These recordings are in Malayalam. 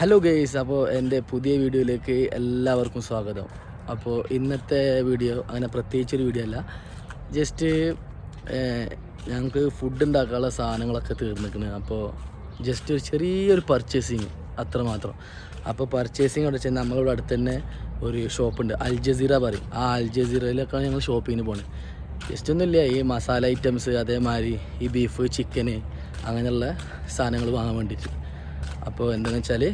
ഹലോ ഗെയ്സ് അപ്പോൾ എന്റെ പുതിയ വീഡിയോയിലേക്ക് എല്ലാവർക്കും സ്വാഗതം. അപ്പോൾ ഇന്നത്തെ വീഡിയോ അങ്ങനെ പ്രത്യേകിച്ചൊരു വീഡിയോ അല്ല. ജസ്റ്റ് ഞങ്ങൾക്ക് ഫുഡ് ഉണ്ടാക്കാനുള്ള സാധനങ്ങളൊക്കെ തീർന്നിരിക്കുന്നത് അപ്പോൾ ജസ്റ്റ് ഒരു ചെറിയൊരു പർച്ചേസിങ് അത്രമാത്രം അപ്പോൾ പർച്ചേസിങ് അവിടെ ചെന്ന് നമ്മളിവിടെ അടുത്ത് തന്നെ ഒരു ഷോപ്പുണ്ട് അൽ ജസീറ പറയും. ആ അൽ ജസീറയിലൊക്കെയാണ് ഞങ്ങൾ ഷോപ്പിങ്ങിന് പോകുന്നത് ജസ്റ്റ് ഒന്നുമില്ല ഈ മസാല ഐറ്റംസ് അതേമാതിരി ഈ ബീഫ് ചിക്കന് അങ്ങനെയുള്ള സാധനങ്ങൾ വാങ്ങാൻ വേണ്ടിയിട്ട്. അപ്പോൾ എന്താണെന്ന് വെച്ചാൽ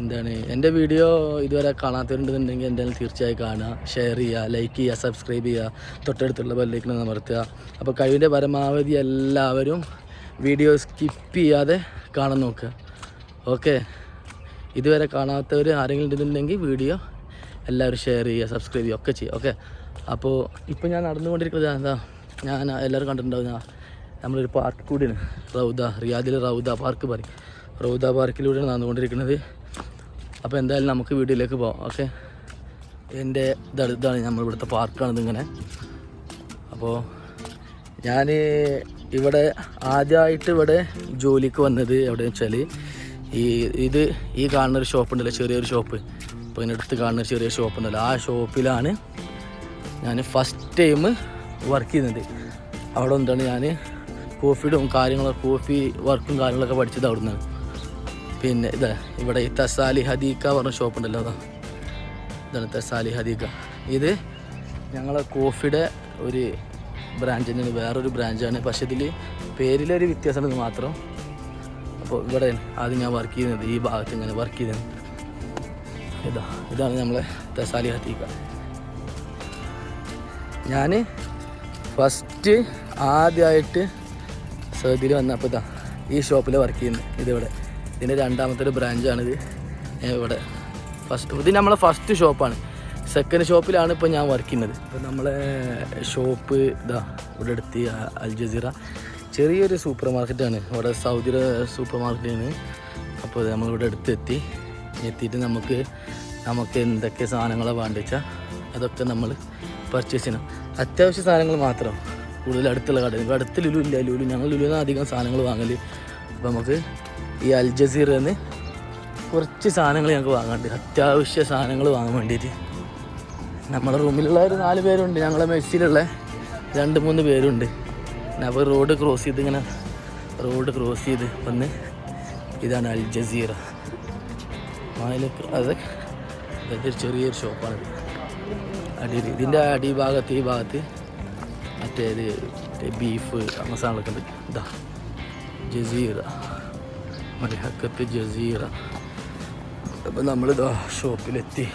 എന്താണ് എന്റെ വീഡിയോ ഇതുവരെ കാണാത്തവരുണ്ടെന്നുണ്ടെങ്കിൽ എന്തായാലും തീർച്ചയായും കാണുക ഷെയർ ചെയ്യുക ലൈക്ക് ചെയ്യുക സബ്സ്ക്രൈബ് ചെയ്യുക തൊട്ടടുത്തുള്ള ബെല്ലേക്കിനെ അമർത്തുക. അപ്പോൾ കഴിവിന്റെ പരമാവധി എല്ലാവരും വീഡിയോ സ്കിപ്പ് ചെയ്യാതെ കാണാൻ നോക്കുക. ഓക്കെ ഇതുവരെ കാണാത്തവർ ആരെങ്കിലും ഉണ്ടെന്നുണ്ടെങ്കിൽ വീഡിയോ എല്ലാവരും ഷെയർ ചെയ്യുക സബ്സ്ക്രൈബ് ചെയ്യുക ഒക്കെ ചെയ്യുക. ഓക്കെ അപ്പോൾ ഇപ്പോൾ ഞാൻ നടന്നുകൊണ്ടിരിക്കുന്നത് എന്താ ഞാൻ എല്ലാവരും കണ്ടിട്ടുണ്ടാവും ഞാൻ നമ്മളൊരു പാർക്ക് കൂടിയാണ് റൗദ റിയാദിൽ റൗദ പാർക്ക് പറയും. റൗദ പാർക്കിലൂടെയാണ് നടന്നുകൊണ്ടിരിക്കുന്നത്. അപ്പോൾ എന്തായാലും നമുക്ക് വീട്ടിലേക്ക് പോകാം ഓക്കെ? എന്റെ ഇതാണ് നമ്മൾ ഇവിടുത്തെ പാർക്കാണിത് ഇങ്ങനെ. അപ്പോൾ ഞാൻ ഇവിടെ ആദ്യമായിട്ട് ഇവിടെ ജോലിക്ക് വന്നത് എവിടെയെന്ന് വെച്ചാൽ ഈ ഇത് ഈ കാണുന്നൊരു ഷോപ്പ് ഉണ്ടല്ലോ ചെറിയൊരു ഷോപ്പ്. അപ്പോൾ ഇതിനടുത്ത് കാണുന്ന ചെറിയ ഷോപ്പ് ഉണ്ടല്ലോ ആ ഷോപ്പിലാണ് ഞാൻ ഫസ്റ്റ് ടൈം വർക്ക് ചെയ്യുന്നത്. അവിടെ എന്താണ് ഞാൻ കോഫിയുടെ കാര്യങ്ങളൊക്കെ കോഫി വർക്കും കാര്യങ്ങളൊക്കെ പഠിച്ചത് അവിടെ നിന്നാണ് പിന്നെ ഇത് ഇവിടെ ഈ തസാലി ഹദീക്ക പറഞ്ഞ ഷോപ്പ് ഉണ്ടല്ലോ അതാ. ഇതാണ് തസാലി ഹദീക്ക ഇത് ഞങ്ങളെ കോഫിയുടെ ഒരു ബ്രാഞ്ച് തന്നെയാണ് വേറൊരു ബ്രാഞ്ചാണ്. പക്ഷേ ഇതിൽ പേരിലൊരു വ്യത്യാസമുണ്ടെന്ന് മാത്രം. അപ്പോൾ ഇവിടെ ആദ്യം ഞാൻ വർക്ക് ചെയ്യുന്നത് ഈ ഭാഗത്ത് ഇങ്ങനെ വർക്ക് ചെയ്തത് ഇതാ ഇതാണ് നമ്മളെ തസാലി ഹദീക്ക ഞാൻ ഫസ്റ്റ് ആദ്യമായിട്ട് സൗദിയിൽ വന്നപ്പോൾ ഇതാ ഈ ഷോപ്പിൽ വർക്ക് ചെയ്യുന്നത് ഇതിവിടെ. ഇതിന്റെ രണ്ടാമത്തെ ഒരു ബ്രാഞ്ചാണിത്. ഇവിടെ. ഫസ്റ്റ് ഇത് നമ്മളെ ഫസ്റ്റ് ഷോപ്പാണ് സെക്കൻഡ് ഷോപ്പിലാണ് ഇപ്പോൾ ഞാൻ വർക്ക് ചെയ്യുന്നത്. ഇപ്പോൾ നമ്മളെ ഷോപ്പ് ഇതാ ഇവിടെ എടുത്ത് അൽ ജസീറ ചെറിയൊരു സൂപ്പർ മാർക്കറ്റാണ് ഇവിടെ സൗദി സൂപ്പർ മാർക്കറ്റാണ് അപ്പോൾ നമ്മളിവിടെ അടുത്തെത്തി എത്തിയിട്ട് നമുക്ക് നമുക്ക് എന്തൊക്കെ സാധനങ്ങളാണ് വേണ്ടിച്ചാൽ അതൊക്കെ നമ്മൾ പർച്ചേസ് ചെയ്യണം. അത്യാവശ്യ സാധനങ്ങൾ മാത്രം. കൂടുതൽ അടുത്തുള്ള കടയിൽ അടുത്ത് ലുലു ഇല്ല. ലുലു ഞങ്ങൾ ലുലു അധികം സാധനങ്ങൾ വാങ്ങൽ അപ്പോൾ നമുക്ക് ഈ അൽ ജസീറിൽ നിന്ന് കുറച്ച് സാധനങ്ങൾ ഞങ്ങൾക്ക് വാങ്ങാണ്ട് അത്യാവശ്യ സാധനങ്ങൾ വാങ്ങാൻ വേണ്ടിയിട്ട്. നമ്മളെ റൂമിലുള്ള ഒരു നാല് പേരുണ്ട്. ഞങ്ങളെ മെസ്സിലുള്ള രണ്ട് മൂന്ന് പേരുണ്ട്. അപ്പോൾ റോഡ് ക്രോസ് ചെയ്ത് ഇങ്ങനെ റോഡ് ക്രോസ് ചെയ്ത് വന്ന് ഇതാണ് അൽ ജസീറ. അതിലേക്ക് അത് ഇതൊരു ചെറിയൊരു ഷോപ്പാണ് അടിയിൽ ഇതിന്റെ അടിഭാഗത്ത് ഈ ഭാഗത്ത് മറ്റേത് ബീഫ് അങ്ങനെ സാധനങ്ങളൊക്കെ ഉണ്ട്. ഇതാ ജസീറ. മലഹക്കത്ത് ജസീറ. അപ്പോൾ നമ്മളിതാ ഷോപ്പിലെത്തി.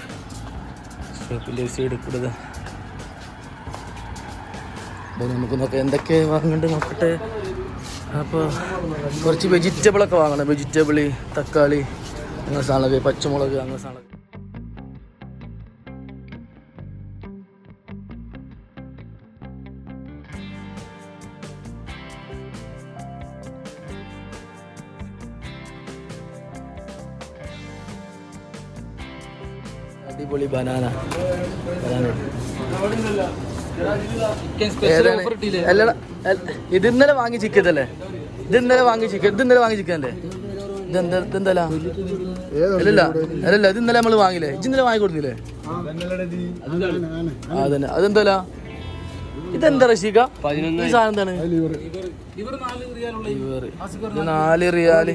ഷോപ്പിൽ സൈഡ് കൂടെ ഇതാ. അപ്പോൾ നമുക്ക് നോക്കാം എന്തൊക്കെ വാങ്ങണ്ട് നോക്കട്ടെ. അപ്പോൾ കുറച്ച് വെജിറ്റബിളൊക്കെ വാങ്ങണം. വെജിറ്റബിൾ തക്കാളി അങ്ങനെ സാധനങ്ങൾ പച്ചമുളക് അങ്ങനെ സാധനങ്ങൾ അടിപൊളി ബനാന? അല്ലടാ, അല്ല, ഇത് ഇന്നലെ വാങ്ങി ചിക്കൻ അല്ലേ? ഇത് ഇന്നലെ വാങ്ങി ചിക്കൻ ഇത് ഇന്നലെ വാങ്ങി ചിക്കൻ അല്ലേ? ഇതെന്താ ഇതെന്തല്ല അല്ലല്ല അല്ലല്ല ഇത് ഇന്നലെ നമ്മൾ വാങ്ങില്ലേ ഇത് ഇന്നലെ വാങ്ങി കൊടുത്തില്ലേ? അതന്നെ. അതെന്തല്ല ഇതെന്താ റഷീക ഈ സാധനം എന്താണ്. നാല് റിയാൽ.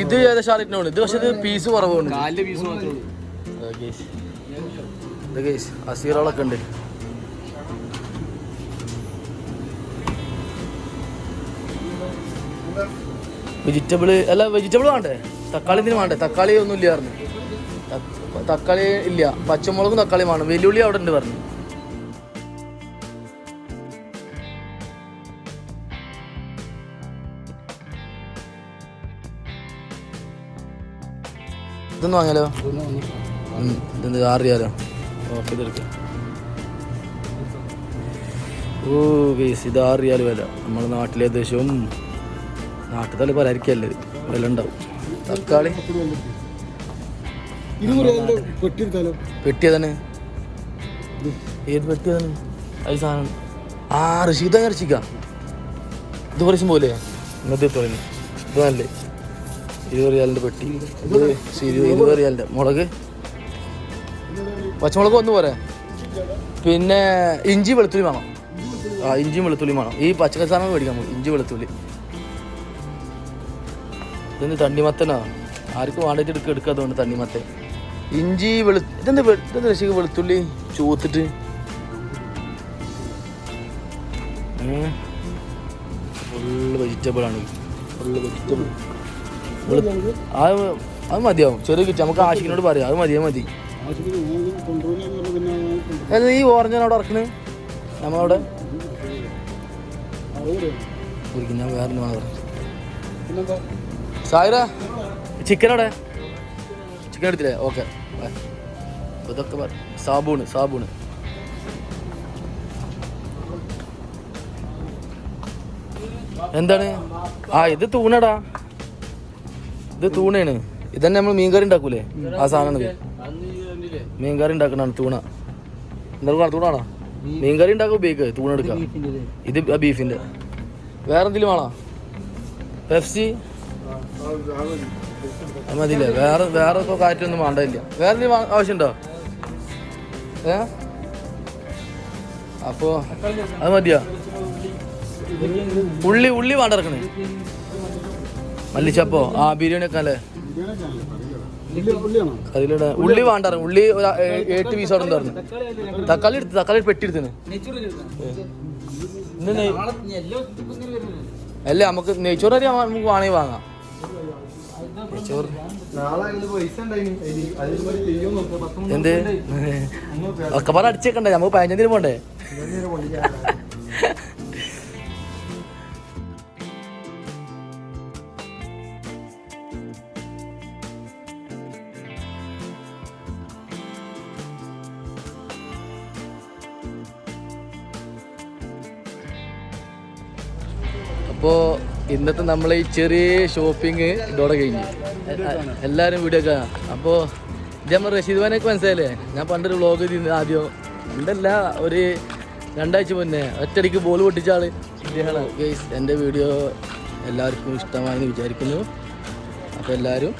ഇത് ഏകദേശം അറിയിട്ടുണ്ട് ഇത് പക്ഷേ ഇത് പീസ് കുറവുണ്ട്. ഇത് ഗേസ് അസീറകളൊക്കെ ഉണ്ട്. വെജിറ്റബിൾ അല്ല വെജിറ്റബിൾ വേണ്ടേ? തക്കാളി ഇതിന് വേണ്ടേ? തക്കാളി ഒന്നും ഇല്ലായിരുന്നു പറഞ്ഞു തക്കാളി ഇല്ല. പച്ചമുളകും തക്കാളിയും വേണം. വെല്ലുള്ളി അവിടെ ഉണ്ട് പറഞ്ഞു. ഇതൊന്ന് വാങ്ങിയാലോ ഇതെന്ത് അറിയാലോ ഓക്കെ ഇതെടുക്കാം ഓ ഗൈസ് ഇത് അറിയാലോ വില. നമ്മുടെ നാട്ടിലെ ഏകദേശം നാട്ടിൽ പലരിക്കല്ലേ വില ഉണ്ടാവും. തക്കാളി? പെട്ടിയതാണ് ഏത് പെട്ടിയതാണ് അത് സാധനം. ആ ഋഷിത ഇറച്ചിക്ക? ഇത് കുറച്ചും പോലെ ഇന്നത്തെ തുടങ്ങി ഇത് നല്ലേ? ഇരുപത് റിയാലിന്റെ പെട്ടി ഇത് ഇരുപത് മുളക്. പച്ചമുളക് ഒന്ന് പോരെ? പിന്നെ ഇഞ്ചി വെളുത്തുള്ളി വേണം. ആ ഇഞ്ചിയും വെളുത്തുള്ളിയും വേണം. ഈ പച്ചക്കറി സാധനം മേടിക്കാൻ പോകും ഇഞ്ചി വെളുത്തുള്ളി. ഇതെന്ത് തണ്ണിമത്തനാ? ആർക്കും വേണ്ടിട്ട് എടുക്കുക എടുക്കാത്തതുകൊണ്ട് തണ്ണിമത്തൻ. ഇഞ്ചി വെളു ഇതെന്ത് ഇതെന്ത് രക്ഷിക്ക് വെളുത്തുള്ളി? ചൂത്തിട്ട് ഫുള്ള് വെജിറ്റബിൾ ആണ് ഫുള്ള് വെജിറ്റബിൾ. അത് അത് മതിയാവും. ചെറിയ കിറ്റ് നമുക്ക് ആശിക്കിനോട് പറയാം. അത് മതിയാ മതി. അല്ല ഈ ഓറഞ്ചാണ് അവിടെ ഇറക്കണ് നമ്മളവിടെ? ഞാൻ വേറെ സായിറ ചിക്കൻ അവിടെ? ചിക്കൻ എടുത്തില്ലേ? ഓക്കെ ഇതൊക്കെ സാബൂണ് സാബൂണ്. എന്താണ്? ആ ഇത് തൂണടാ. ഇത് തൂണയാണ് ഇതന്നെ നമ്മൾ മീൻകറി ഉണ്ടാക്കൂലേ? ആ സാധനം മീൻകറി ഉണ്ടാക്കണാണ് തൂണ. എന്തെങ്കിലും തൂണാണോ? മീൻകറി ഉണ്ടാക്കാൻ ഉപയോഗിക്കുക തൂണ എടുക്കാം ഇത് ബീഫിന്റെ. വേറെ എന്തെങ്കിലും വേണോ? പെപ്സി? മതിയില്ലേ? വേറെ വേറെ ഇപ്പോൾ കാറ്റൊന്നും വേണ്ടതില്ല. വേറെ എന്തെങ്കിലും ആവശ്യമുണ്ടോ? ഏ? അപ്പോ അത് മതിയോ? ഉള്ളി ഉള്ളി വേണ്ട ഇറക്കണേ. മല്ലിച്ചപ്പോ? ആ ബിരിയാണി ഒക്കെ അല്ലേ അതിലിടെ ഉള്ളി വേണ്ട. ഉള്ളി ഒരു എട്ട് പീസ് അവിടെ ഉണ്ടായിരുന്നു. തക്കാളി എടുത്ത് തക്കാളി പെട്ടി എടുത്തിന് അല്ല നമുക്ക് നെയ്ച്ചോറ് അറിയാം നമുക്ക് വേണമെങ്കിൽ വാങ്ങാം. നെയ്ച്ചോറ് എന്ത്? ഒക്കെ പാടെ അടിച്ചേക്കണ്ടേ? നമുക്ക് പതിനഞ്ചാം തീയതി പോണ്ടേ. അപ്പോൾ ഇന്നത്തെ നമ്മൾ ഈ ചെറിയ ഷോപ്പിംഗ് ഇതോടെ കഴിഞ്ഞു. എല്ലാവരും വീഡിയോ കാണാം. അപ്പോൾ ഇത് നമ്മൾ റഷീദ് ഖാനൊക്കെ മനസ്സിലായില്ലേ? ഞാൻ പണ്ടൊരു വ്ളോഗ് ചെയ്തിരുന്നു ആദ്യം. ഉണ്ടല്ല ഒരു രണ്ടാഴ്ച മുന്നേ ഒറ്റടിക്ക് ബോൾ പൊട്ടിച്ച ആൾ. എന്റെ വീഡിയോ എല്ലാവർക്കും ഇഷ്ടമായെന്ന് വിചാരിക്കുന്നു. അപ്പോൾ എല്ലാവരും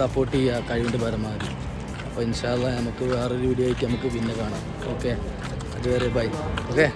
സപ്പോർട്ട് ചെയ്യുക കഴിവിന്റെ പരമാവധി. അപ്പോൾ ഇൻഷാല്ല നമുക്ക് വേറൊരു വീഡിയോ ആയിട്ട് നമുക്ക് പിന്നെ കാണാം. ഓക്കെ അതുവരെ ബൈ ഓക്കെ